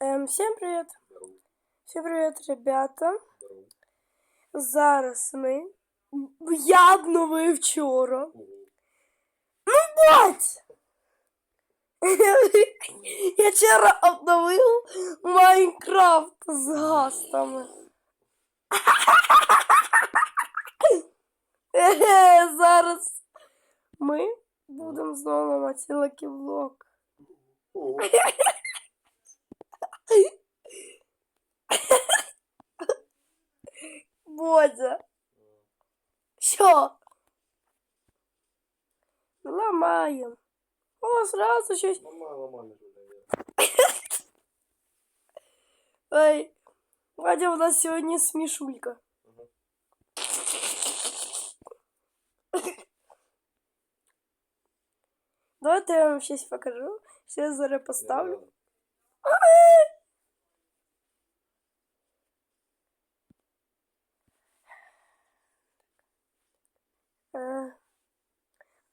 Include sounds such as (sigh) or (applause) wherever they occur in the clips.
Ем, всім привіт! Здорово. Всім привіт, ребята! Здорово. Зараз ми. Я обновив вчора. Ого. Бать! (laughs) Я вчора обновив Майнкрафт з гастами. (laughs) Е, Зараз ми будемо знову ламати лакіблок. Ого. Бодя. Що? Ламаємо. О, сразу щось. Мама, ломали туда. Ой. Вадя, у нас сьогодні смішулька. Ага. Давайте я вам щось покажу. Все зараз поставлю.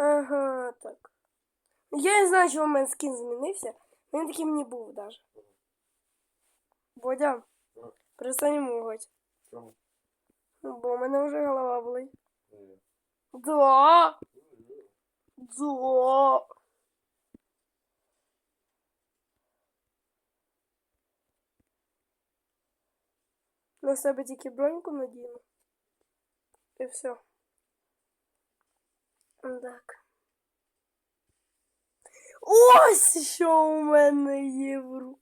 Ага, так. Я не знаю, чому в мене скін змінився. Він таким не був даже. Бодя, перестань мугать. Чому? Ну, Бо у мене вже голова болить. Да. Да. На себе тільки броньку надіну. І все. Так. Ось що у мене є в руках.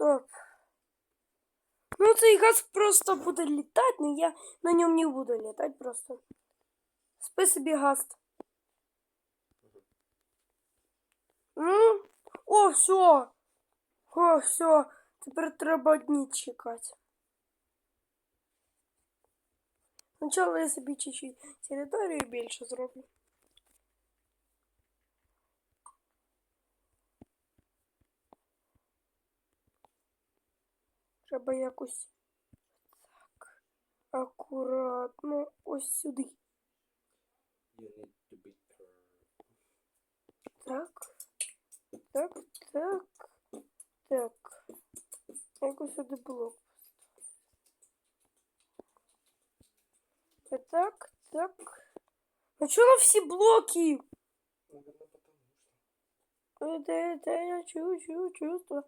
Стоп. Ну, цей газ просто буде літати, але я на ньому не буду літати просто. Спи собі гаст. Ну, о, все. О, все. Тепер треба дні чекати. Спочатку я собі чуть-чуть територію більше зроблю. Треба якось так. Акуратно ось сюди. Так. Так, так. Так. Якось сюди блок. Так, так. Ну чого на всі блоки? Наверное, потому что. Е, Де, де я чую, чувство. Давай,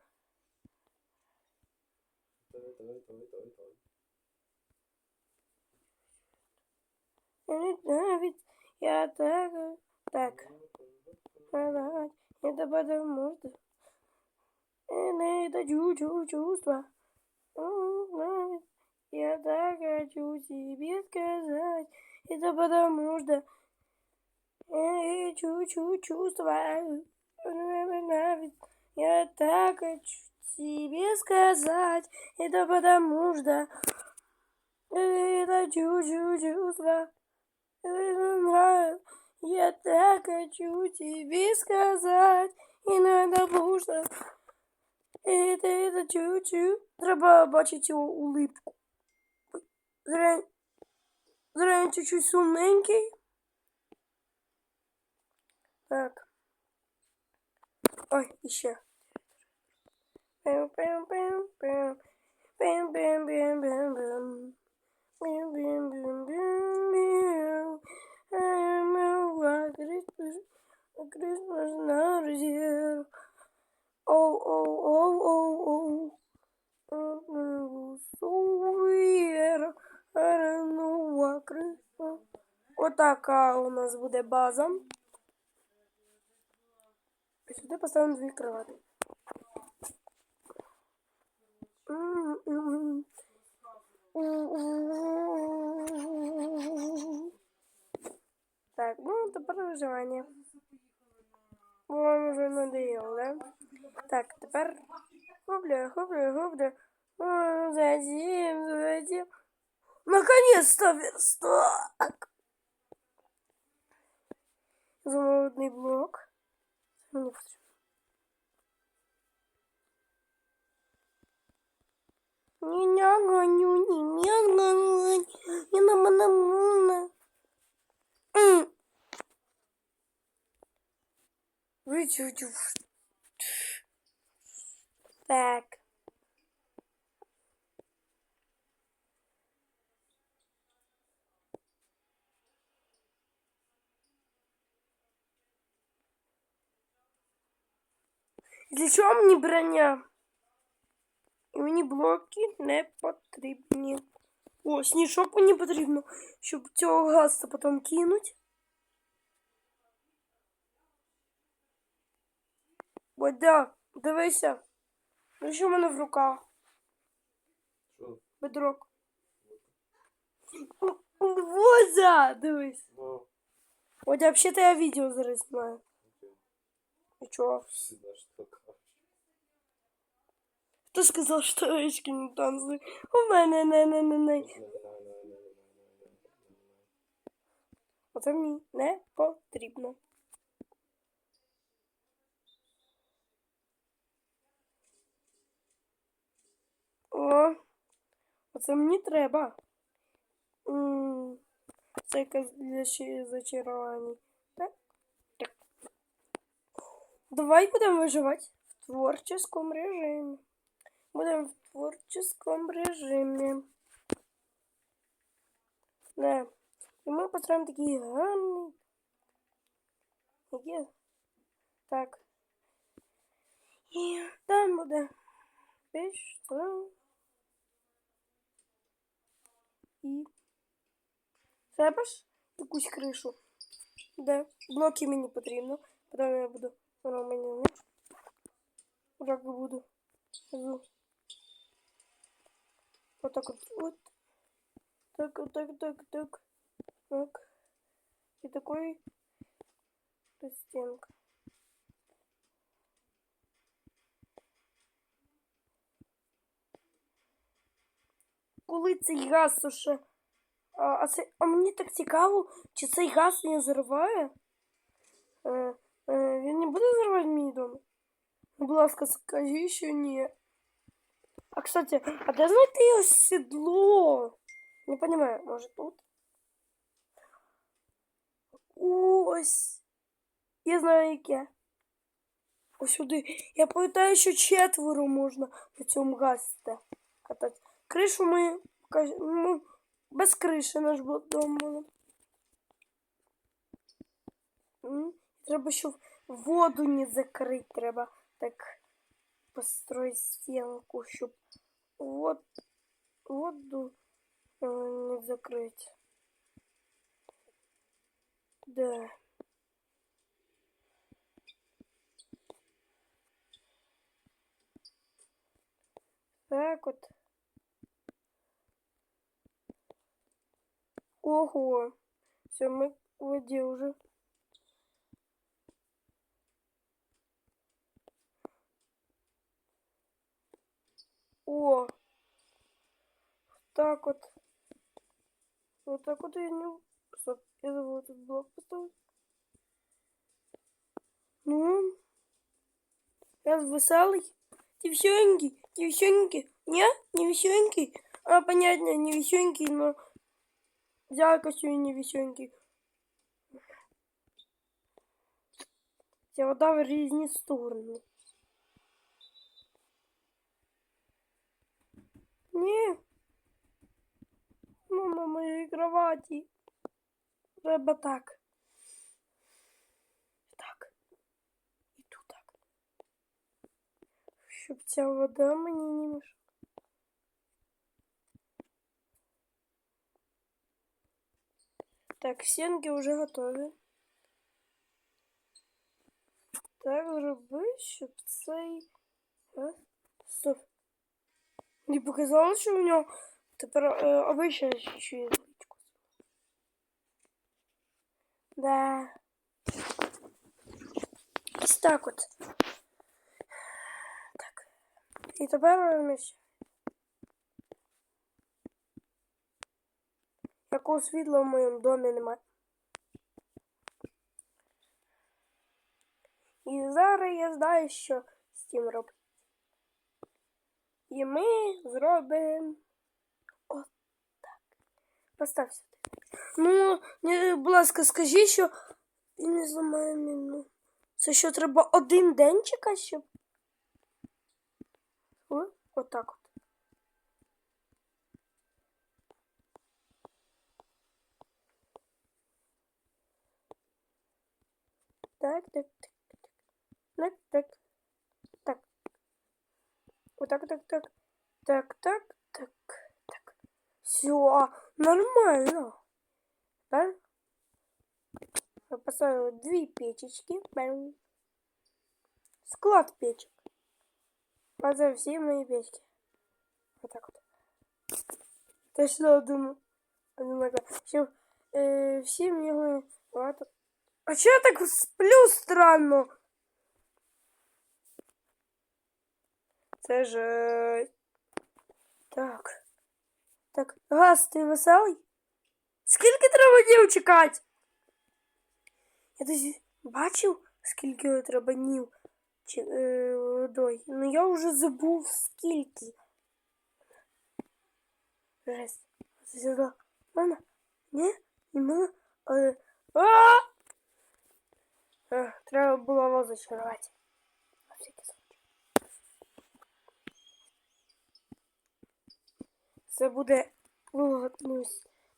не навіть. Я так. Так. Это потому что это чувство, чувство. Я так хочу тебе сказать. Это потому что чу-чу чувство. Я так хочу тебе сказать. Это потому что это чу-чу чувство. Это нравится. Я так хочу тебе сказать, і надо потому это, это чу-чу. Треба бачити його улипку. Ой, Зря, зря він чуть-чуть сумненький. Так. Ой, іще. Christmas, a Christmas not here. Oh, oh, oh, oh, oh. Oh, so weird. I don't know what Christmas. Отака у нас буде база. І Сюди поставимо дві кровати. Тепер виживання. Вам уже надоело, да? Так, тепер хопля, хопля, хопля. О, Затем, затем. Наконец-то верстак! Замородный блок. Так. Для чого мені броня? І мені блоки не потрібні. О, сніжок мені потрібно, щоб цього газа потім кинуть. Бодя, дивися. Ну що в мене в руках? Що? Бедрок. Возя, дивись. Ну, Бодя, взагалі-то я відео зараз знімаю. І чого? Хто сказав, що очки не танцюють? У мене не не не не. Оце мені не потрібно. О, оце мені треба. М, Це якась для ще зачарувань. Так? Так. Давай будемо виживати в творческом режимі. Будемо в творческом режимі. Да. І ми построїмо такий гарний. Які? Так. І там буде пішло. І треба ж якусь кришу. Де? Блоки мені потрібно. Потім я буду. Воно мені не. Так буду. Зу. Вот так вот. вот. Так, вот так, так, так. Так. И такой стенка. Коли цей газ уже... А, а, це, а мені так цікаво, чи цей газ не зриває? Е, е, він не буде зривати мій дом? Будь ласка, скажи, що ні. А, кстати, а де знайти його сідло? Не понимаю, може тут? Ось. Я знаю яке. Ось сюди. Я пам'ятаю, що четверо можна на цьому гасти катати. Кришу ми, каж- ну, без криші наш бу- дом буде. Треба, щоб воду не закрити, треба так построить стенку, щоб вот воду э, не закрыть. Да. Так вот. Ого. Все, мы в воде уже. О! Так вот. Вот так вот я не... Стоп, я забыл этот блок поставить. Ну? Я веселый. Ты веселенький? Не? Не веселенький? А, понятно, не веселенький, но... Взял сегодня не веселенький. Вся вода в різні сторони. Ні. Ну, на моїй кроваті. Треба так. Так. І тут так. Щоб ця вода мені не мішала. Так, стенки вже готові. Так, зроби, щоб цей. А? Стоп. Не показалось, що у нього тепер е, обична ще. Да. Ось так от. Так. І тепер ми ще. Якого світла в моєму домі немає. І зараз я знаю, що з цим робити. І ми зробимо Постав сюди. Ну, будь ласка, скажи, що він не зламає міну. Це що треба один день чекати, щоб. Отак от. Так, так, так, так, так, так, так. Отак, так, так, так, так, так, так. Все, нормально. Тепер я поставила дві печечки. Бам. Склад печек. А це всі мої печки. Отак от. Точно один, одинаково. Щоб е, всі мені багато. А чого я так сплю странно? Це ж. е, Так. Так, газ, ти веселий? Скільки треба днів чекати? Я десь бачив, скільки треба днів чи, е, водою. Ну я вже забув скільки. Жесть. Це сюди. Мама? Ні? Не мама? Але... А! Е, Треба було вас зачарувати. На всякий случай. Це буде. От, ну,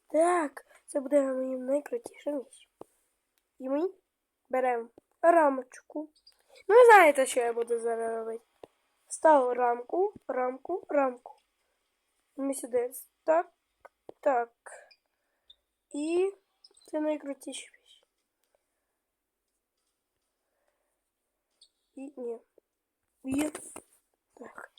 так, це буде моїм найкрутішим віч. І ми беремо рамочку. Ну, ви знаєте, що я буду зараз робити. Став рамку, рамку, рамку. Ми сюди. Так, так. І це найкрутіша И не нет. Так.